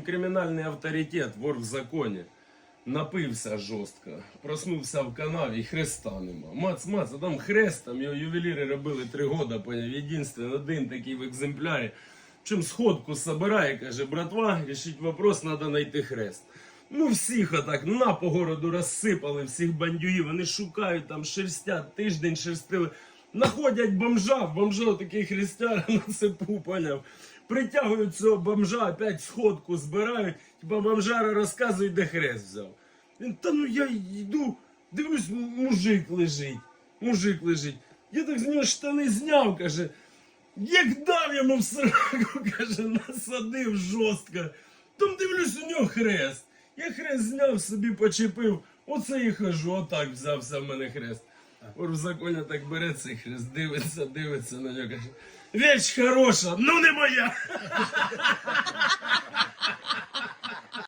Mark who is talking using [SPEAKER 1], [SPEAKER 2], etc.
[SPEAKER 1] Кримінальний авторитет, вор в законі. Напився жорстко, проснувся в канаві і хреста нема. Мац, мац, а там хрест, там його ювеліри робили три года, поняв, єдинственний, один такий в екземплярі. Чим сходку собирає, каже, братва, рішить вопрос, треба знайти хрест. Ну, всіх отак на по городу розсипали, всіх бандюїв, вони шукають там шерстять, тиждень шерстили. Находять бомжа, бомжа такий хрестяр на цепу, поняв. Притягують цього бомжа, опять сходку збирають, типа бомжара розказують, де хрест взяв. Він, та ну я йду, дивлюсь, мужик лежить, мужик лежить. Я так з нього штани зняв, каже. Як дав йому в сраку, каже, насадив жорстко. Там дивлюсь, у нього хрест. Я хрест зняв, собі почепив. Оце і хожу, отак взявся в мене хрест. Ор в законі так бере хрест, дивиться, дивиться на нього, каже. Річ хороша, ну не моя.